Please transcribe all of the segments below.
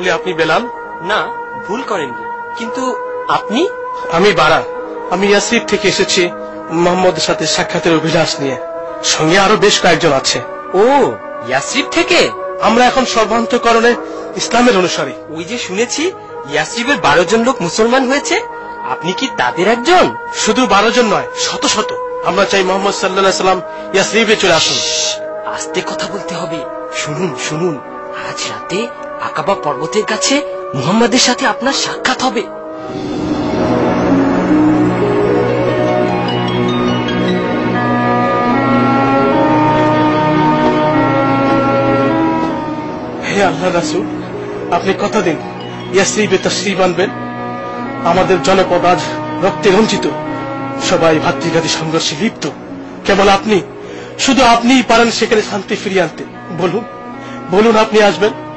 তাহলে আপনি বেলাল? না ভুল করেননি। কিন্তু আপনি? আমি বারা। আমি ইয়াসরিফ থেকে এসেছি মোহাম্মদের সাথে সাক্ষাতের অভিলাষ নিয়ে। সঙ্গে আরও বেশ কয়েকজন আছে। ও ইয়াসরিফ থেকে? আমরা এখন সর্বান্তকরণে ইসলামের অনুসারী। ওই যে শুনেছি ইয়াসরিফের বারো জন লোক মুসলমান হয়েছে। আপনি কি তাদের একজন? শুধু বারো জন নয় শত শত। আমরা চাই মোহাম্মদ সাল্লাহ সাল্লাম ইয়াসরিফে চলে আসুন। আস্তে কথা বলতে হবে। শুনুন শুনুন। আজ রাতে আকাবা পর্বতের কাছে মুহাম্মাদের সাথে আপনার সাক্ষাৎ হবে। হে আল্লাহ রাসুল, আপনি কথা দিন। ইয়াসরিফে তশ্রিফ আনবেন। আমাদের জনপদ আজ রক্তে রঞ্জিত। সবাই ভাতৃঘাতী সংঘর্ষে লিপ্ত। কেবল আপনি, শুধু আপনিই পারেন সেখানে শান্তি ফিরিয়ে আনতে। বলুন বলুন আপনি আসবেন।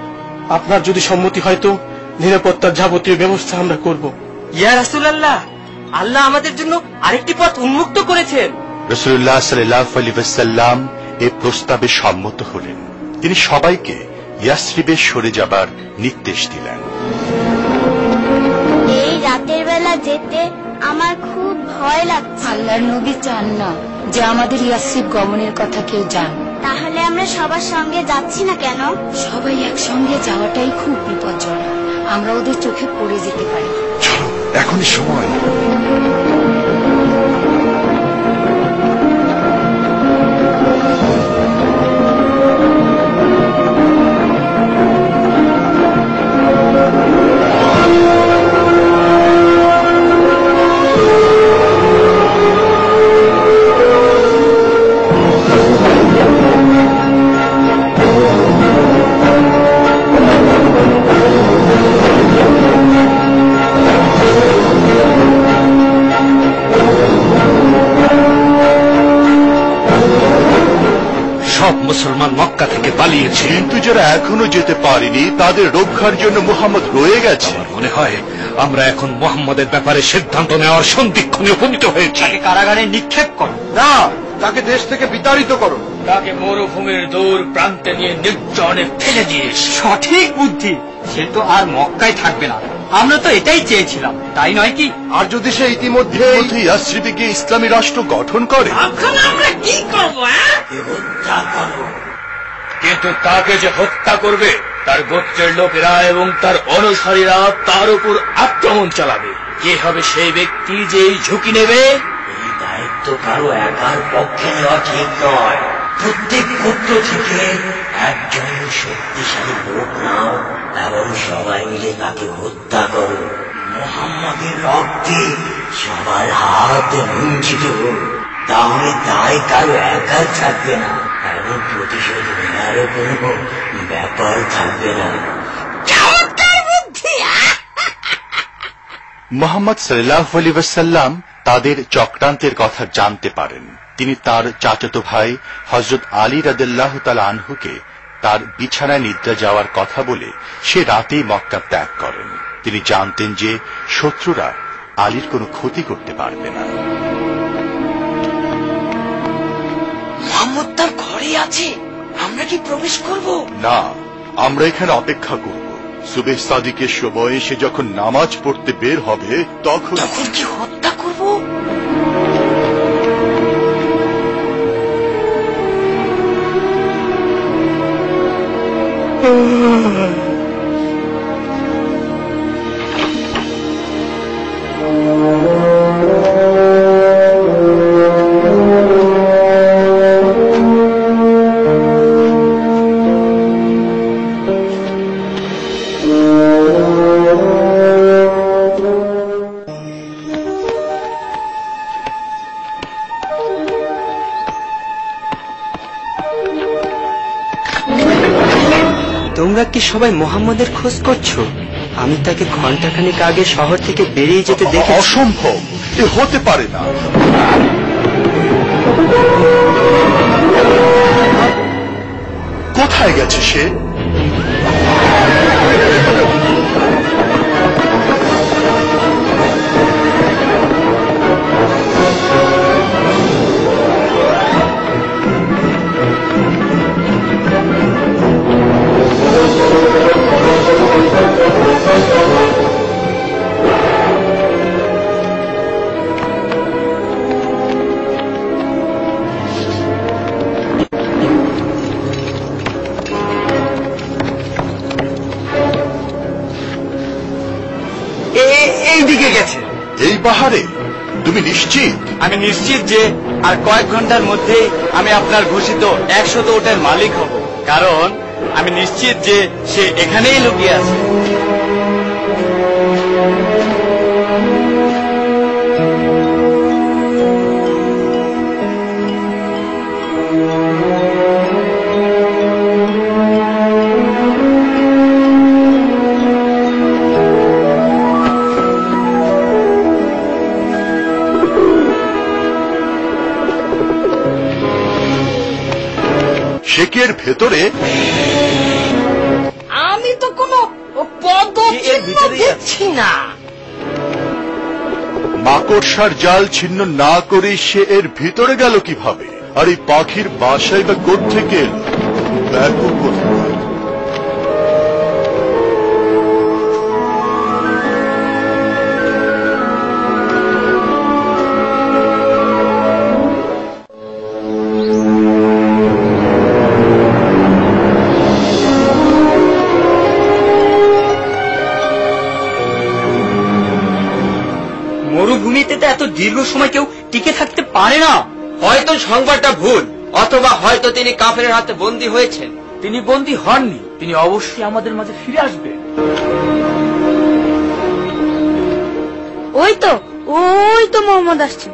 আপনার যদি সম্মতি হয় তো নিরাপত্তার যাবতীয় ব্যবস্থা আমরা করব। ইয়া রাসূলুল্লাহ আল্লাহ আমাদের জন্য আরেকটি পথ উন্মুক্ত করেছেন। রসুল্লাহ সাল্লাহ আলী ওয়াসাল্লাম এ প্রস্তাবে সম্মত হলেন। তিনি সবাইকে ইয়াসরিবে সরে যাবার নির্দেশ দিলেন। এই রাতের বেলা যেতে আমার খুব ভয় লাগছে। আল্লাহর নবী চান না যে আমাদের ইয়াসিব গমনের কথা কেউ জান তাহলে আমরা সবার সঙ্গে যাচ্ছি না কেন? সবাই একসঙ্গে যাওয়াটাই খুব বিপজ্জনক। আমরা ওদের চোখে পড়ে যেতে পারি। এখনই সময়। যারা এখনও যেতে পারেনি তাদের রক্ষার জন্য মুহাম্মদ রয়ে গেছে। মনে হয় আমরা এখন মোহাম্মদের ব্যাপারে সিদ্ধান্ত নেওয়ার সন্ধিক্ষণে উপনীত হয়েছি। কারাগারে নিক্ষেপ করো। না তাকে দেশ থেকে বিতাড়িত করো। তাকে মরুভূমির দূর প্রান্তে নিয়ে নির্জনে ফেলে দিয়েছ সঠিক বুদ্ধি সে তো আর মক্কায় থাকবে না। আমরা তো এটাই চেয়েছিলাম তাই নয় কি? আর যদি সে ইতিমধ্যে ইসলামী রাষ্ট্র গঠন করে। এখন আমরা কি করব হ্যাঁ? কিন্তু তাকে যে হত্যা করবে, তার গোত্রের লোকেরা এবং তার অনুসারীরা তার উপর আক্রমণ চালাবে। কে হবে সেই ব্যক্তি যে এই ঝুঁকি নেবে? এই দায়িত্ব কারও একার পক্ষে নেওয়া ঠিক নয়। প্রত্যেক গোত্র থেকে একজন শক্তিশালী লোক নাও এবং সবাই মিলে তাকে হত্যা করো। মোহাম্মদের রক্তে সবার হাত বঞ্চিত হোক। তাহলে দায় কারও একার থাকবে না এবং প্রতিশোধ নেওয়ারও কোনো ব্যাপার থাকবে না মোহাম্মদ সাল্লাহ আলী ওয়াসাল্লাম তাদের চক্রান্তের কথা জানতে পারেন। তিনি তার চাচাতো ভাই হজরত আলী রাদেল্লাহ তাল আনহুকে তার বিছানায় নিদ্রা যাওয়ার কথা বলে সে রাতেই মক্কা ত্যাগ করেন। তিনি জানতেন যে শত্রুরা আলীর কোনো ক্ষতি করতে পারবে না। মোহাম্মদ তার ঘরে আছে। আমরা কি প্রবেশ করব? না আমরা এখানে অপেক্ষা করব। সুবেশ সাদিকের সময় সে যখন নামাজ পড়তে বের হবে তখন তখন কি হত্যা করব? তোমরা সবাই মোহাম্মদের খোঁজ করছ? আমি তাকে ঘন্টাখানেক আগে শহর থেকে বেরিয়ে যেতে দেখে অসম্ভব। হতে পারে না। কোথায় গেছে সে? দিকে গেছে। এই পাহাড়ে? তুমি নিশ্চিত? আমি নিশ্চিত যে আর কয়েক ঘণ্টার মধ্যেই আমি আপনার ঘোষিত একশো ওটার মালিক হব। কারণ আমি নিশ্চিত যে সে এখানেই লুকিয়ে আছে। শেকের ভেতরে? আমি তো কোনো। দেখছি না। মাকড়সার জাল ছিন্ন না করে সে এর ভিতরে গেল কীভাবে? আর এই পাখির বাসায় বা কোথেকে এলো? কোথায়? দীর্ঘ সময় কেউ টিকে থাকতে পারে না। হয়তো সংবাদটা ভুল অথবা হয়তো তিনি কাফের হাতে বন্দী হয়েছেন। তিনি বন্দী হননি তিনি অবশ্যই আমাদের মাঝে ফিরে আসবেন। ওই তো ওই তো মোহাম্মদ আসছেন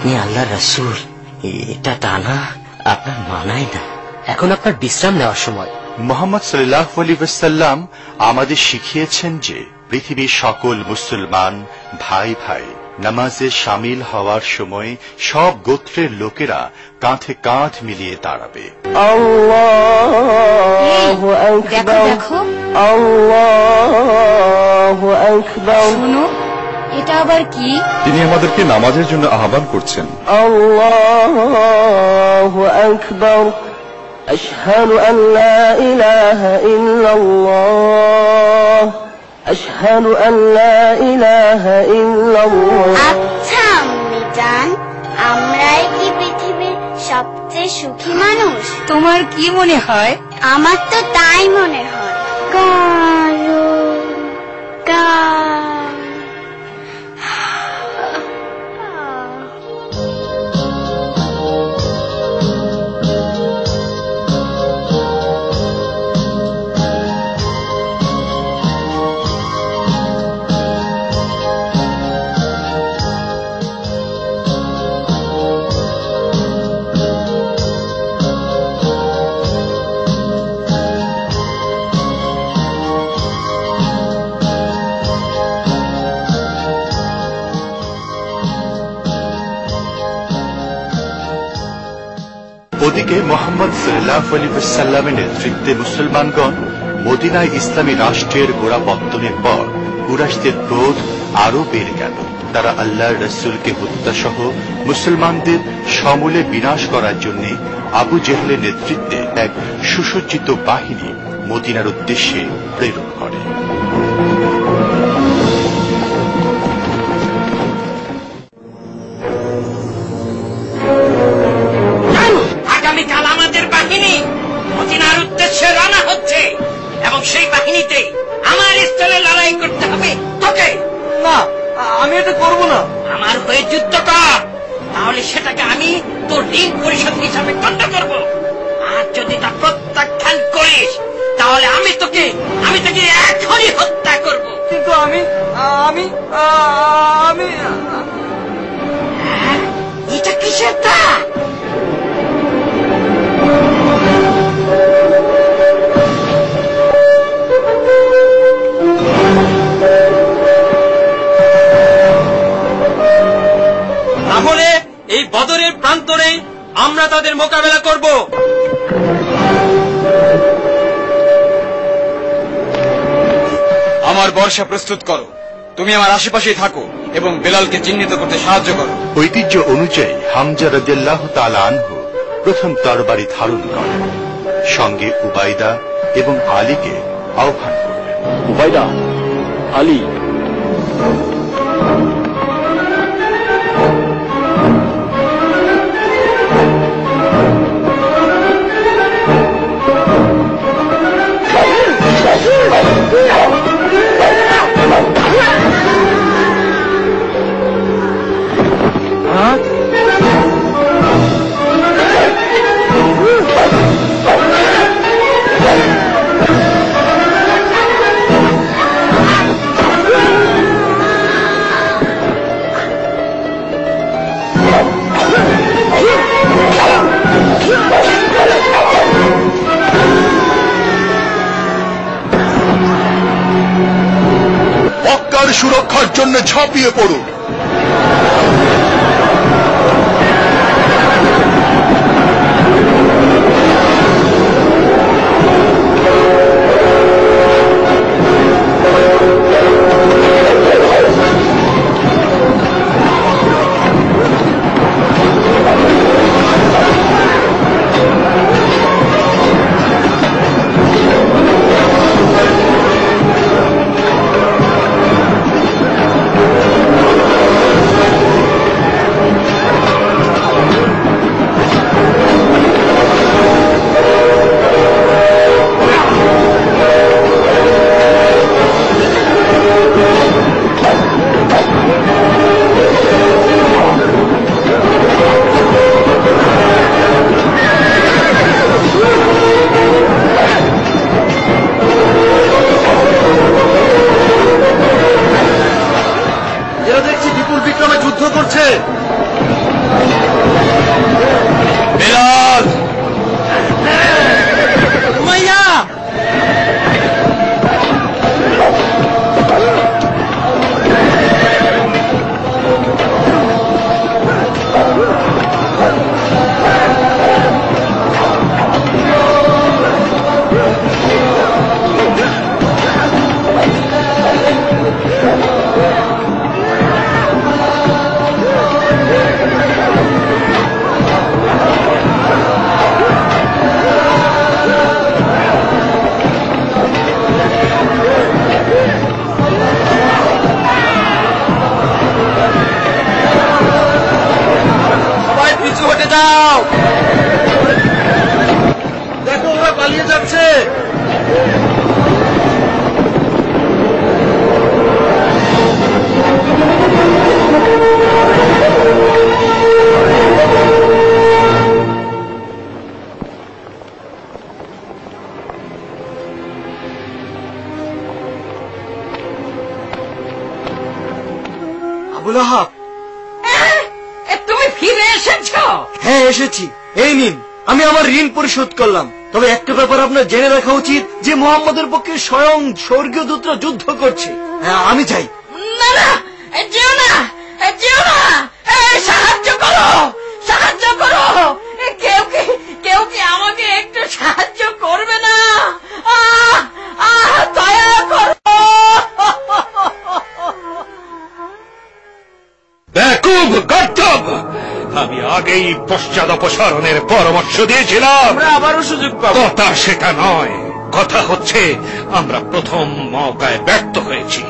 আপনি আল্লাহ রসুল এটা টানা আপনার মানায় না। এখন আপনার বিশ্রাম নেওয়ার সময়। মোহাম্মদ সাল্লাহ আলী ওয়াসাল্লাম আমাদের শিখিয়েছেন যে পৃথিবীর সকল মুসলমান ভাই ভাই নামাজে সামিল হওয়ার সময় সব গোত্রের লোকেরা কাঁধে কাঁধ মিলিয়ে দাঁড়াবে। দেখো দেখো। এটা আবার কি তিনি আমাদেরকে নামাজের জন্য আহ্বান করছেন الله أكبر أشهد أن لا إله إلا الله أشهد أن لا إله إلا الله আচ্ছা আম্মি জান আমরাই কি পৃথিবীর সবচেয়ে সুখী মানুষ তোমার কি মনে হয় আমার তো তাই মনে হয় কারণ কারণ ওদিকে মোহাম্মদ সাল্লাহ আলী সাল্লামের নেতৃত্বে মুসলমানগণ মদিনায় ইসলামী রাষ্ট্রের গোড়াপত্তনের পর কুরাইশদের ক্রোধ আরও বেড়ে গেল। তারা আল্লাহ রসুলকে হত্যা সহ মুসলমানদের সমূলে বিনাশ করার জন্য আবু জেহলের নেতৃত্বে এক সুসজ্জিত বাহিনী মদিনার উদ্দেশ্যে প্রেরণ করে। তোকে আমি তোকে এখনই হত্যা করব। কিন্তু আমি আমি আমি হ্যাঁ? এটা কিসের তা? তাহলে এই বদরের প্রান্তরে আমরা তাদের মোকাবেলা করব। আমার বর্ষা প্রস্তুত করো। তুমি আমার আশেপাশেই থাকো এবং বেলালকে চিহ্নিত করতে সাহায্য করো। ঐতিহ্য অনুযায়ী হামজা রাদিয়াল্লাহু তাআলা আনহু প্রথম তরবারি ধারণ করেন। সঙ্গে উবাইদা এবং আলীকে আহ্বান করলেন। উবাইদা আলী সুরক্ষার জন্য ঝাঁপিয়ে পড়ুন। এসেছি। এই নিন, আমি আমার ঋণ পরিশোধ করলাম। তবে একটা ব্যাপার আপনার জেনে রাখা উচিত যে মোহাম্মদের পক্ষে স্বয়ং স্বর্গীয় দূতরা যুদ্ধ করছে। হ্যাঁ আমি চাই। না না না অপসারণের পরামর্শ দিয়েছিলাম। আবারও সুযোগ পাবো। কথা সেটা নয়। কথা হচ্ছে আমরা প্রথম মৌকায় ব্যর্থ হয়েছি।